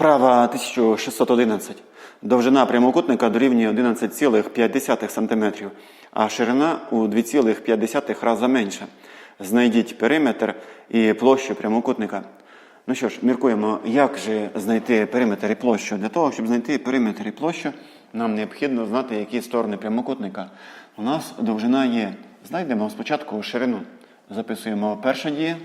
Вправа 1611. Довжина прямокутника дорівнює 11,5 см, а ширина у 2,5 рази менша. Знайдіть периметр і площу прямокутника. Ну що ж, міркуємо, як же знайти периметр і площу. Для того, щоб знайти периметр і площу, нам необхідно знати, які сторони прямокутника. У нас довжина є. Знайдемо спочатку ширину. Записуємо перша дія.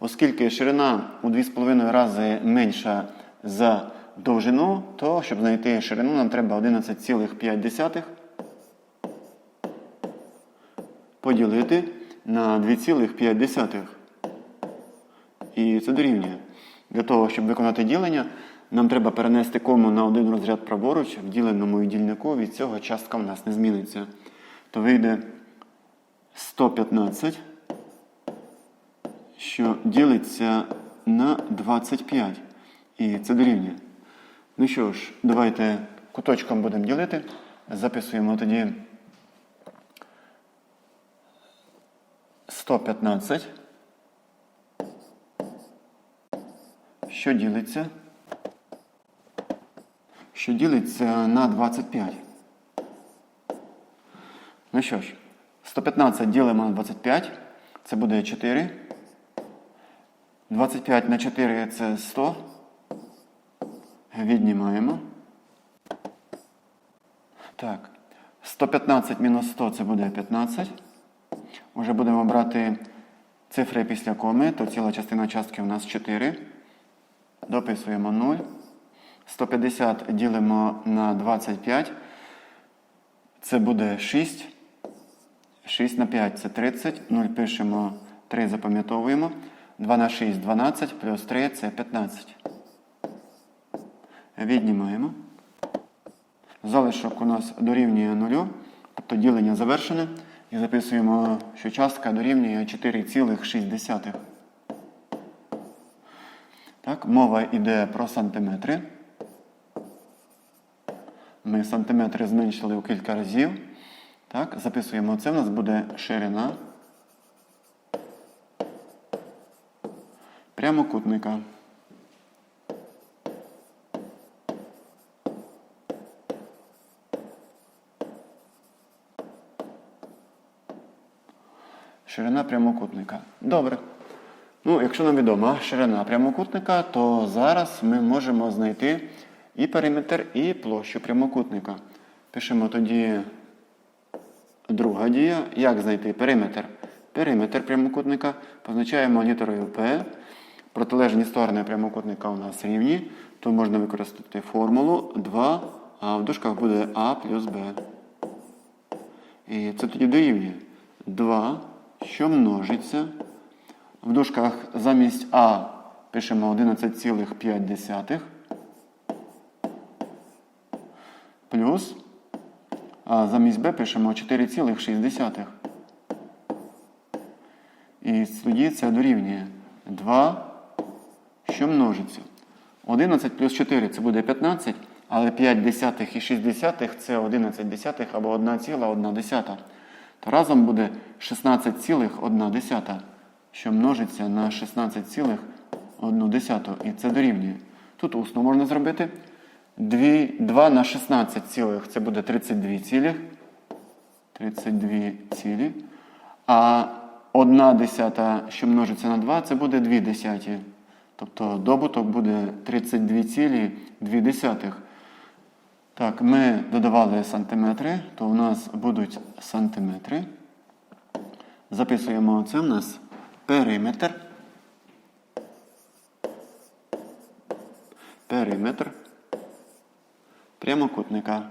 Оскільки ширина у 2,5 рази менша за довжину, то щоб знайти ширину, нам треба 11,5 поділити на 2,5. І це дорівнює. Для того, щоб виконати ділення, нам треба перенести кому на один розряд праворуч, в діленому дільнику, від цього частка в нас не зміниться. То вийде 115 що ділиться на 25. І це дорівнює. Ну що ж, давайте куточком будемо ділити. Записуємо тоді 115. Що ділиться? Що ділиться на 25. Ну що ж, 115 ділимо на 25. Це буде 4. 25 на 4 це 100. Віднімаємо. Так. 115 мінус 100 це буде 15. Уже будемо брати цифри після коми, то ціла частина частки у нас 4. Дописуємо 0. 150 ділимо на 25. Це буде 6. 6 на 5 це 30. 0 пишемо, 3 запам'ятовуємо. 2 на 6 12, плюс 3 це 15. Віднімаємо. Залишок у нас дорівнює 0, тобто ділення завершене. І записуємо, що частка дорівнює 4,6. Так, мова йде про сантиметри. Ми сантиметри зменшили у кілька разів. Так, записуємо це. У нас буде ширина. Прямокутника. Ширина прямокутника. Добре. Ну, якщо нам відома ширина прямокутника, то зараз ми можемо знайти і периметр, і площу прямокутника. Пишемо тоді друга дія. Як знайти периметр? Периметр прямокутника позначаємо літерою P. Протилежні сторони прямокутника у нас рівні, то можна використати формулу 2, а в дужках буде А плюс Б. І це тоді дорівнює 2, що множиться. В дужках замість А пишемо 11,5 плюс, а замість Б пишемо 4,6. І тоді це дорівнює 2 що множиться. 11 плюс 4 це буде 15, але 5 десятих і 6 десятих це 11 десятих або 1,1 десята. То разом буде 16,1 десята, що множиться на 16,1 десяту. І це дорівнює. Тут усно можна зробити. 2, 2 на 16 цілих це буде 32 цілих. 32 цілі. А 1 десята, що множиться на 2, це буде 2 десяті. Тобто добуток буде 32,2. Так, ми додавали сантиметри, то у нас будуть сантиметри. Записуємо це у нас периметр. Периметр прямокутника.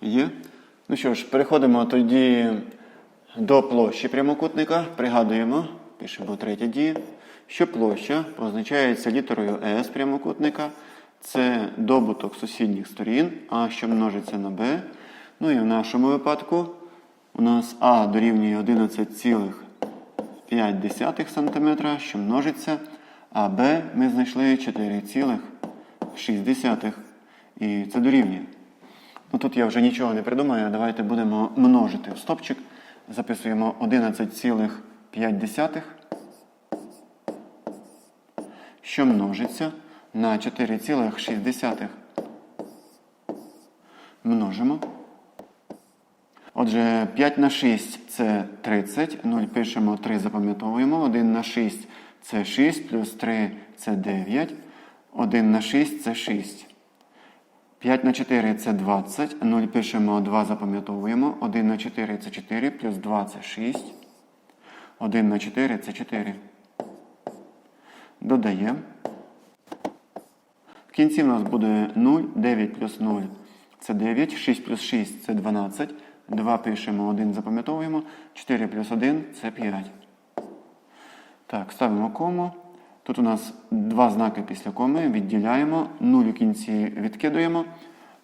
Є. Що ж, переходимо тоді до площі прямокутника. Пригадуємо, пишемо третя дія, що площа позначається літерою S прямокутника. Це добуток сусідніх сторін, А, що множиться на Б. Ну і в нашому випадку у нас А дорівнює 11,5 см, що множиться, а Б ми знайшли 4,6. І це дорівнює. Ну тут я вже нічого не придумаю. Давайте будемо множити в стопчик. Записуємо 11,5, що множиться на 4,6. Множимо. Отже, 5 на 6 це 30. 0 пишемо, 3 запам'ятовуємо. 1 на 6 це 6, плюс 3 це 9. 1 на 6 це 6. 5 на 4 це 20. 0 пишемо, 2 запам'ятовуємо. 1 на 4 це 4, плюс 2 це 6. 1 на 4 це 4. Додаємо. В кінці в нас буде 0, 9 плюс 0 це 9, 6 плюс 6 це 12. 2 пишемо, 1 запам'ятовуємо. 4 плюс 1 це 5. Так, ставимо кому. Тут у нас два знаки після коми, відділяємо, 0 у кінці відкидуємо,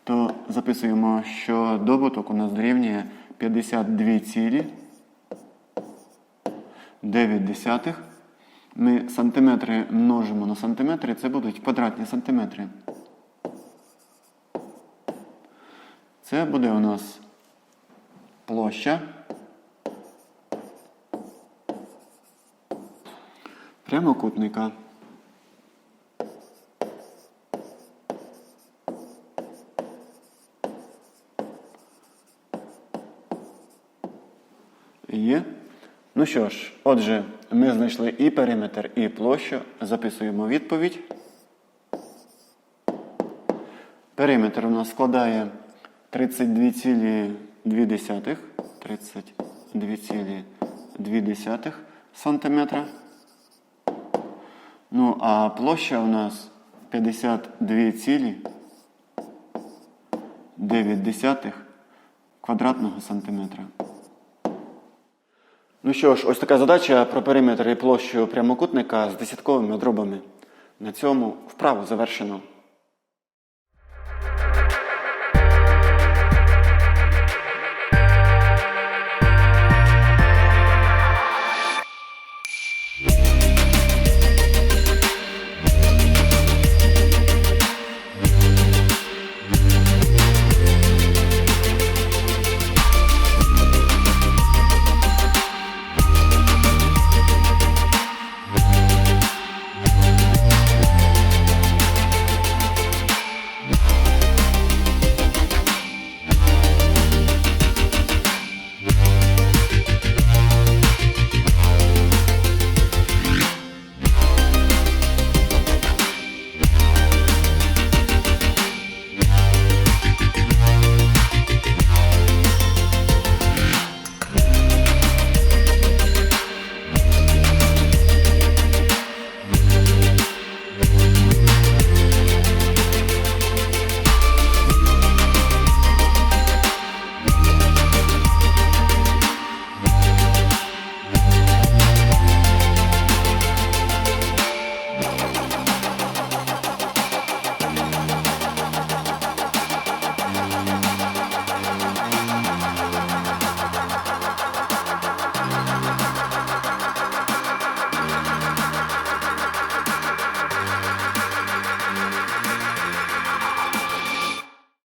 то записуємо, що добуток у нас дорівнює 52 цілі 9 десятих. Ми сантиметри множимо на сантиметри, це будуть квадратні сантиметри. Це буде у нас площа прямокутника. Є. Ну що ж, отже, ми знайшли і периметр, і площу. Записуємо відповідь. Периметр у нас складає 32,2 32,2 сантиметра. Ну, а площа у нас 52,9 квадратного сантиметра. Ну що ж, ось така задача про периметр і площу прямокутника з десятковими дробами. На цьому вправу завершено.